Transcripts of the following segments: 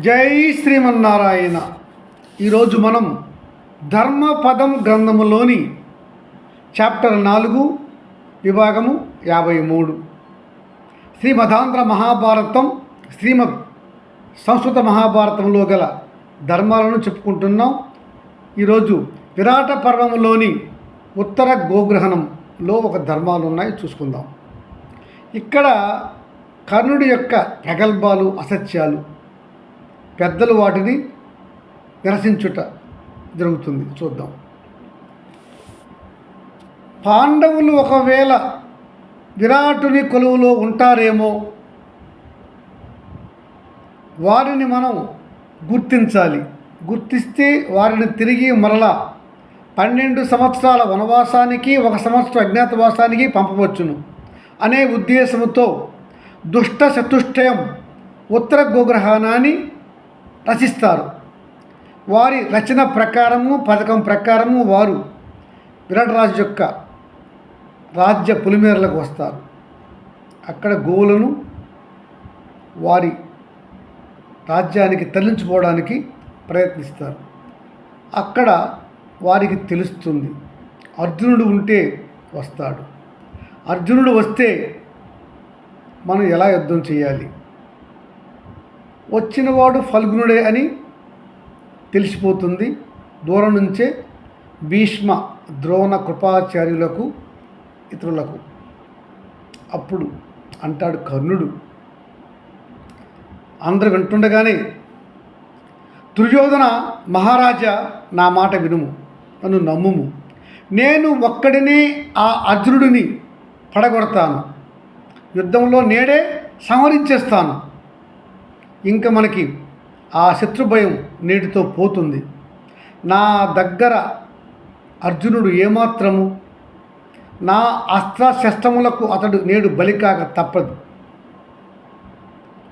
జై శ్రీమన్నారాయణ. ఈరోజు మనం ధర్మపదం గ్రంథములోని చాప్టర్ నాలుగు విభాగము యాభై మూడు. శ్రీమధాంధ్ర మహాభారతం శ్రీమద్ సంస్కృత మహాభారతంలో గల ధర్మాలను చెప్పుకుంటున్నాం. ఈరోజు విరాట పర్వములోని ఉత్తర గోగ్రహణంలో ఒక ధర్మాలు ఉన్నాయి చూసుకుందాం. ఇక్కడ కర్ణుడి యొక్క ప్రగల్భాలు అసత్యాలు పెద్దలు వాటిని నిరసించుట జరుగుతుంది. చూద్దాం. పాండవులు ఒకవేళ విరాటుని కొలువులో ఉంటారేమో వారిని మనం గుర్తించాలి. గుర్తిస్తే వారిని తిరిగి మరలా పన్నెండు సంవత్సరాల వనవాసానికి ఒక సంవత్సరం అజ్ఞాతవాసానికి పంపవచ్చును. అనే ఉద్దేశంతో దుష్ట చతుష్టయం ఉత్తర గోగ్రహణాన్ని రచిస్తారు. వారి రచన ప్రకారము పథకం ప్రకారము వారు విరాటరాజు యొక్క రాజ్య పులిమేరలకు వస్తారు. అక్కడ గోవులను వారి రాజ్యానికి తరలించుకోవడానికి ప్రయత్నిస్తారు. అక్కడ వారికి తెలుస్తుంది అర్జునుడు ఉంటే వస్తాడు. అర్జునుడు వస్తే మనం ఎలా యుద్ధం చేయాలి? వచ్చినవాడు ఫల్గునుడే అని తెలిసిపోతుంది. దూరం నుంచే భీష్మ ద్రోణ కృపాచార్యులకు ఇతరులకు. అప్పుడు అంటాడు కర్ణుడు అందరు వింటుండగానే దుర్యోధన మహారాజా నా మాట వినుము నన్ను నమ్ముము. నేను ఒక్కడినే ఆ అర్జునుడిని పడగొడతాను. యుద్ధంలో నేడే సంహరించేస్తాను. ఇంకా మనకి ఆ శత్రుభయం నేటితో పోతుంది. నా దగ్గర అర్జునుడు ఏమాత్రము నా అస్త్రశస్త్రములకు అతడు నేడు బలికాక తప్పదు.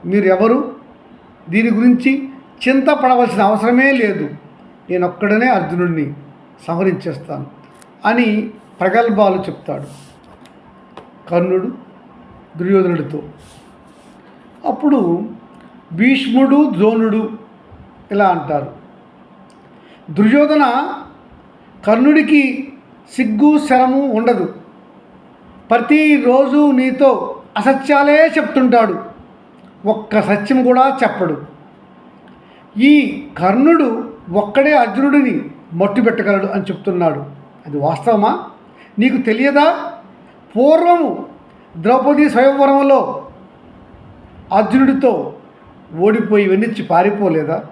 మీరు ఎవరు దీని గురించి చింతపడవలసిన అవసరమే లేదు. నేను ఒక్కడనే అర్జునుడిని సంహరించేస్తాను అని ప్రగల్భాలు చెప్తాడు కర్ణుడు దుర్యోధనుడితో. అప్పుడు భీష్ముడు ద్రోణుడు ఇలా అంటారు. దుర్యోధన కర్ణుడికి సిగ్గు శరము ఉండదు. ప్రతిరోజు నీతో అసత్యాలే చెప్తుంటాడు. ఒక్క సత్యం కూడా చెప్పడు. ఈ కర్ణుడు ఒక్కడే అర్జునుడిని మట్టు పెట్టగలడు అని చెప్తున్నాడు. అది వాస్తవమా? నీకు తెలియదా? పూర్వము ద్రౌపది స్వయంవరంలో అర్జునుడితో ఓడిపోయి వెన్నిచ్చి పారిపోలేదా?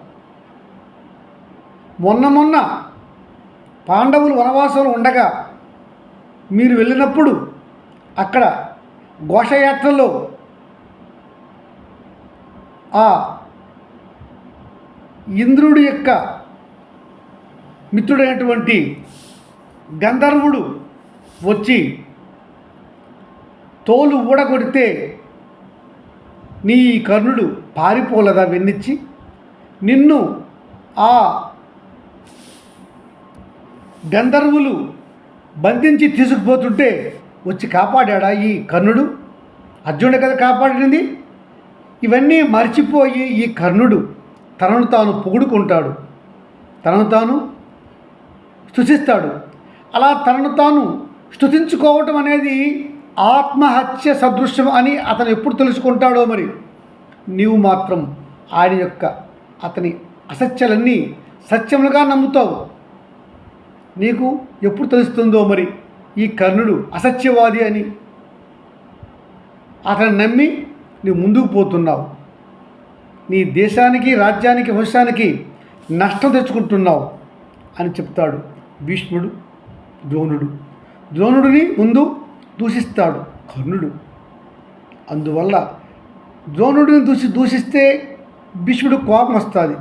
మొన్న మొన్న పాండవులు వనవాసంలో ఉండగా మీరు వెళ్ళినప్పుడు అక్కడ ఘోషయాత్రలో ఆ ఇంద్రుడి యొక్క మిత్రుడైనటువంటి గంధర్వుడు వచ్చి తోలు ఊడగొడితే నీ కర్ణుడు పారిపోలేదా వెన్నిచ్చి? నిన్ను ఆ గంధర్వులు బంధించి తీసుకుపోతుంటే వచ్చి కాపాడా ఈ కర్ణుడు? అర్జునుడు కదా కాపాడింది ఇవన్నీ మర్చిపోయి ఈ కర్ణుడు తనను తాను పొగుడుకుంటాడు. తనను తాను స్తుతిస్తాడు. అలా తనను తాను స్థుతించుకోవటం అనేది ఆత్మహత్య సదృశ్యం అని అతను ఎప్పుడు తెలుసుకుంటాడో మరి? నీవు మాత్రం ఆయన యొక్క అతని అసత్యాలన్నీ సత్యములుగా నమ్ముతావు. నీకు ఎప్పుడు తెలుస్తుందో మరి ఈ కర్ణుడు అసత్యవాది అని. అతను నమ్మి నువ్వు ముందుకు పోతున్నావు. నీ దేశానికి రాజ్యానికి వంశానికి నష్టం తెచ్చుకుంటున్నావు అని చెప్తాడు భీష్ముడు ద్రోణుడు. ద్రోణుడిని ముందు దూషిస్తాడు కర్ణుడు. అందువల్ల ద్రోణుడిని దూషి దూషిస్తే భీష్ముడు కోపం వస్తుంది.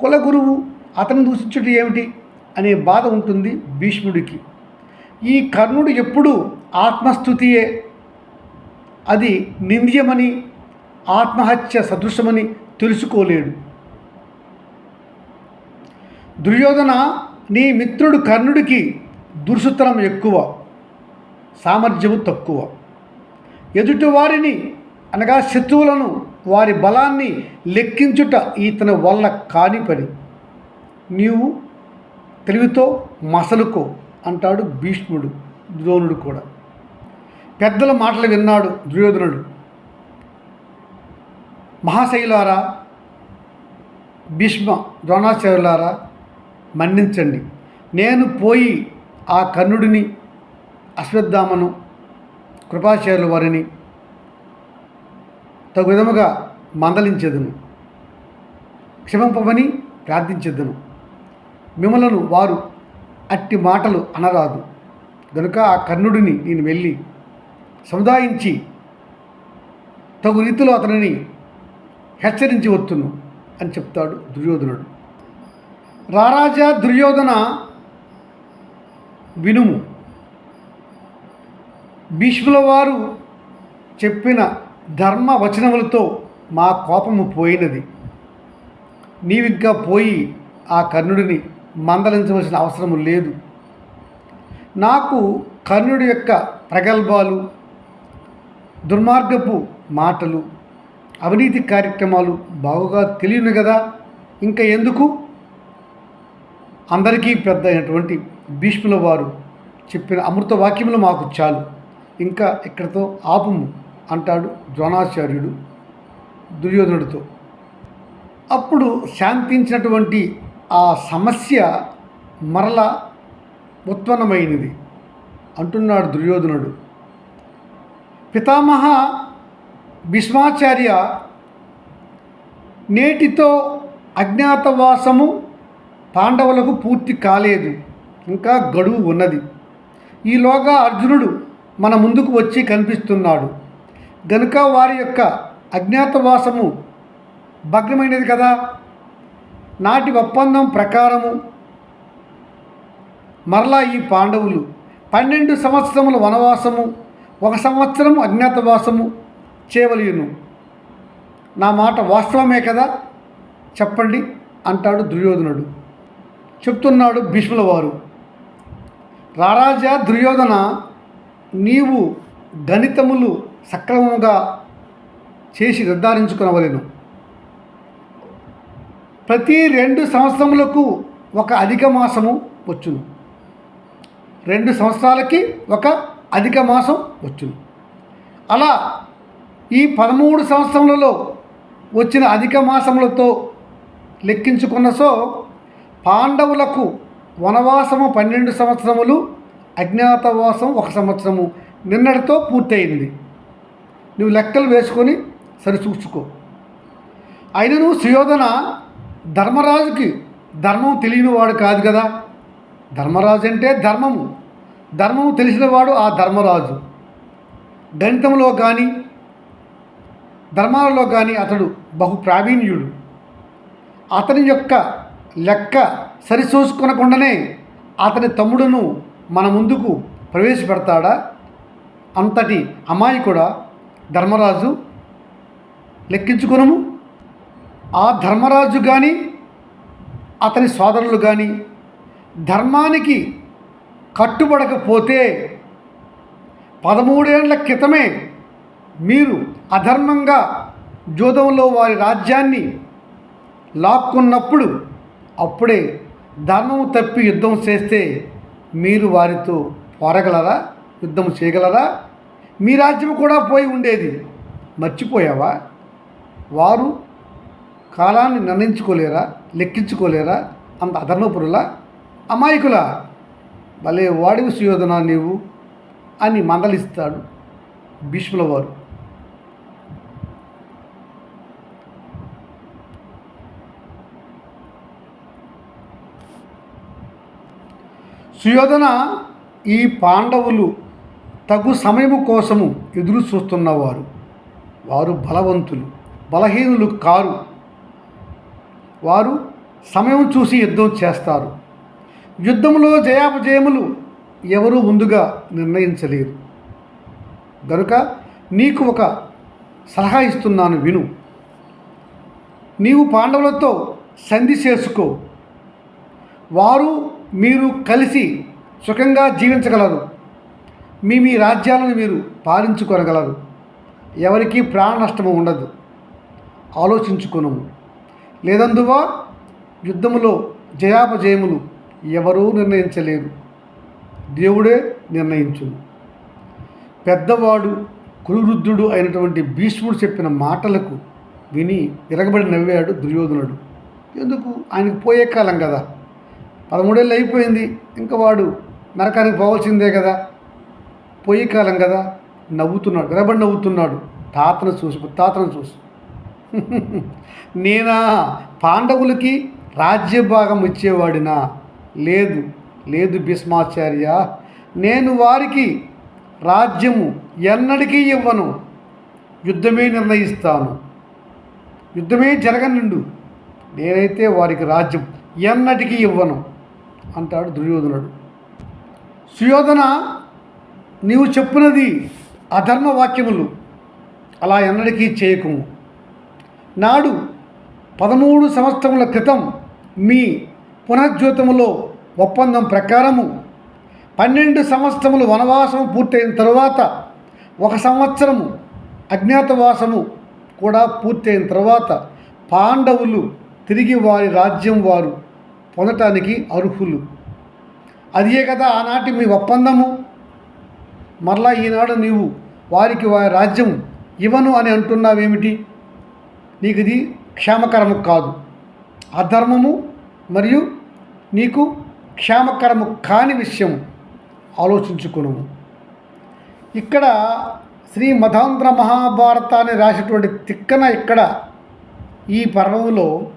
కులగురువు అతను దూషించుట ఏమిటి? అనే బాధ ఉంటుంది భీష్ముడికి. ఈ కర్ణుడు ఎప్పుడు ఆత్మస్థుతియే. అది నింద్యమని ఆత్మహత్య సదృశమని తెలుసుకోలేడు. దుర్యోధన నీ మిత్రుడు కర్ణుడికి దుర్సుతనం ఎక్కువ సామర్థ్యము తక్కువ. ఎదుటివారిని అనగా శత్రువులను వారి బలాన్ని లెక్కించుట ఇతని వల్ల కాని పని నీవు తెలివితో మసలుకో అంటాడు భీష్ముడు ద్రోణుడు కూడా. పెద్దల మాటలు విన్నాడు దుర్యోధనుడు. మహాశైలారా భీష్మ ద్రోణాచార్యులారా మన్నించండి. నేను పోయి ఆ కర్ణుడిని అశ్వత్థామను కృపాచార్యుల వారిని తగు విధముగా మందలించేదను. క్షమింపమని ప్రార్థించేదను. మిమ్మలను వారు అట్టి మాటలు అనరాదు. కనుక ఆ కర్ణుడిని నేను వెళ్ళి సముదాయించి తగు రీతిలో అతనిని హెచ్చరించి వత్తును అని చెప్తాడు దుర్యోధనుడు. రారాజా దుర్యోధన వినుము. భీష్ముల వారు చెప్పిన ధర్మ వచనములతో మా కోపము పోయినది. నీవిగ్గా పోయి ఆ కర్ణుడిని మందలించవలసిన అవసరం లేదు. నాకు కర్ణుడి యొక్క ప్రగల్భాలు దుర్మార్గపు మాటలు అవినీతి కార్యక్రమాలు బాగుగా తెలియను కదా ఇంకా ఎందుకు? అందరికీ పెద్ద అయినటువంటి భీష్ముల వారు చెప్పిన అమృత వాక్యములు మాకు చాలు. ఇంకా ఇక్కడితో ఆపుము? అంటాడు ద్రోణాచార్యుడు దుర్యోధనుడితో. అప్పుడు శాంతించినటువంటి ఆ సమస్య మరల ఉత్పన్నమైనది అంటున్నాడు దుర్యోధనుడు. పితామహ భీష్మాచార్య నేటితో అజ్ఞాతవాసము పాండవులకు పూర్తి కాలేదు. ఇంకా గడువు ఉన్నది. ఈలోగా అర్జునుడు మన ముందుకు వచ్చి కనిపిస్తున్నాడు. గనుక వారి యొక్క అజ్ఞాతవాసము భగ్నమైనది కదా? నాటి ఒప్పందం ప్రకారము మరలా ఈ పాండవులు పన్నెండు సంవత్సరముల వనవాసము ఒక సంవత్సరం అజ్ఞాతవాసము చేయవలయును. నా మాట వాస్తవమే కదా? చెప్పండి అంటాడు దుర్యోధనుడు. చెప్తున్నాడు భీష్ముల వారు రారాజా దుర్యోధన నీవు గణితములు సక్రమముగా చేసి నిర్ధారించుకునవలను. ప్రతి రెండు సంవత్సరములకు ఒక అధిక మాసము వచ్చును. రెండు సంవత్సరాలకి ఒక అధిక మాసం వచ్చును. అలా ఈ పదమూడు సంవత్సరములలో వచ్చిన అధిక మాసములతో లెక్కించుకున్న సో పాండవులకు వనవాసము పన్నెండు సంవత్సరములు అజ్ఞాతవాసం ఒక సంవత్సరము. నిన్నటితో పూర్తయింది. నువ్వు లెక్కలు వేసుకొని సరిచూసుకో అయినను సుయోధన ధర్మరాజుకి ధర్మం తెలియనివాడు కాదు కదా. ధర్మరాజు అంటే ధర్మము. ధర్మము తెలిసినవాడు ఆ ధర్మరాజు. గణితంలో కానీ ధర్మాలలో కానీ అతడు బహు ప్రావీణ్యుడు. అతని యొక్క లెక్క సరిచూసుకునకుండానే అతని తమ్ముడును మన ముందుకు ప్రవేశపెడతాడా? అంతటి అమాయకుడా? ధర్మరాజు లెక్కించుకునము. ఆ ధర్మరాజు కానీ అతని సోదరులు కానీ ధర్మానికి కట్టుబడకపోతే పదమూడేళ్ళ క్రితమే మీరు అధర్మంగా జూదంలో వారి రాజ్యాన్ని లాక్కున్నప్పుడు అప్పుడే ధర్మం తప్పి యుద్ధం చేస్తే మీరు వారితో పోరగలరా? యుద్ధం చేయగలరా? మీ రాజ్యం కూడా పోయి ఉండేది. మర్చిపోయావా? వారు కాలాన్ని నిర్ణయించుకోలేరా? లెక్కించుకోలేరా? అంత అధర్మపురులా? అమాయకుల? భలే వాడివి సుయోధన నీవు అని మందలిస్తాడు భీష్ముల వారు సుయోధన ఈ పాండవులు తగు సమయము కోసము ఎదురు చూస్తున్నవారు వారు. బలవంతులు బలహీనులు కారు. వారు సమయం చూసి యుద్ధం చేస్తారు. యుద్ధంలో జయాపజయములు ఎవరూ ముందుగా నిర్ణయించలేరు. గనుక నీకు ఒక సలహా ఇస్తున్నాను విను. నీవు పాండవులతో సంధి చేసుకో. వారు మీరు కలిసి సుఖంగా జీవించగలరు. మీ మీ రాజ్యాలను మీరు పాలించుకొనగలరు ఎవరికీ ప్రాణ నష్టము ఉండదు. ఆలోచించుకునము. లేదందువా యుద్ధములో జయాపజయములు ఎవరూ నిర్ణయించలేరు దేవుడే నిర్ణయించును. పెద్దవాడు కురువృద్ధుడు అయినటువంటి భీష్ముడు చెప్పిన మాటలకు విని విరగబడి నవ్వాడు దుర్యోధనుడు. ఎందుకు? ఆయనకు పోయే కాలం కదా. పదమూడేళ్ళు అయిపోయింది. ఇంకా వాడు నరకానికి పోవాల్సిందే కదా. పోయే కాలం కదా. నవ్వుతున్నాడు గరబడి నవ్వుతున్నాడు. తాతను చూసి తాతను చూసి. నేనా? పాండవులకి రాజ్యభాగం ఇచ్చేవాడినా? లేదు లేదు భీష్మాచార్య. నేను వారికి రాజ్యము ఎన్నటికీ ఇవ్వను. యుద్ధమే నిర్ణయిస్తాను. యుద్ధమే జరగనుండు. నేనైతే వారికి రాజ్యం ఎన్నటికీ ఇవ్వను అంటాడు దుర్యోధనుడు. సుయోధన నీవు చెప్పినది అధర్మ వాక్యములు అలా ఎన్నడికీ చేయకము. నాడు పదమూడు సంవత్సరముల క్రితం మీ పునర్జ్యోతములో ఒప్పందం ప్రకారము పన్నెండు సంవత్సరములు వనవాసం పూర్తయిన తరువాత ఒక సంవత్సరము అజ్ఞాతవాసము కూడా పూర్తయిన తర్వాత పాండవులు తిరిగి వారి రాజ్యం వారు పొందటానికి అర్హులు. అదే కదా ఆనాటి మీ ఒప్పందము. మరలా ఈనాడు నీవు వారికి వారి రాజ్యం ఇవ్వను అని అంటున్నావేమిటి? నీకు ఇది క్షేమకరము కాదు. అధర్మము మరియు నీకు క్షేమకరము కాని విషయం ఆలోచించుకును ఇక్కడ శ్రీ మధాంధ్ర మహాభారతాన్ని రాసినటువంటి తిక్కన ఇక్కడ ఈ పర్వంలో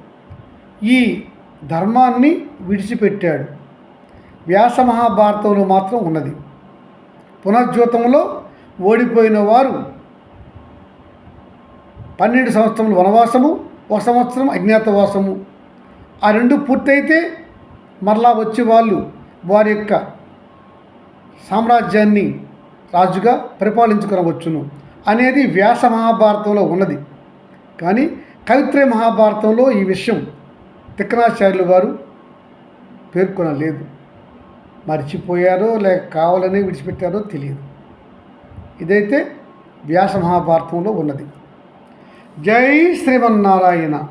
ఈ ధర్మాన్ని విడిచిపెట్టాడు. వ్యాస మహాభారతంలో మాత్రం ఉన్నది. పునర్జ్యోతంలో ఓడిపోయిన వారు పన్నెండు సంవత్సరములు వనవాసము ఒక సంవత్సరం అజ్ఞాతవాసము. ఆ రెండు పూర్తయితే మరలా వచ్చి వాళ్ళు వారి యొక్క సామ్రాజ్యాన్ని రాజుగా పరిపాలించుకునవచ్చును అనేది వ్యాస మహాభారతంలో ఉన్నది. కానీ కవిత్రయ మహాభారతంలో ఈ విషయం తిక్కనాచార్యులు వారు పేర్కొనలేదు. మర్చిపోయారో లేక కావాలని విడిచిపెట్టారో తెలియదు. ఇదైతే వ్యాస మహాభారతంలో ఉన్నది. జై శ్రీమన్నారాయణ.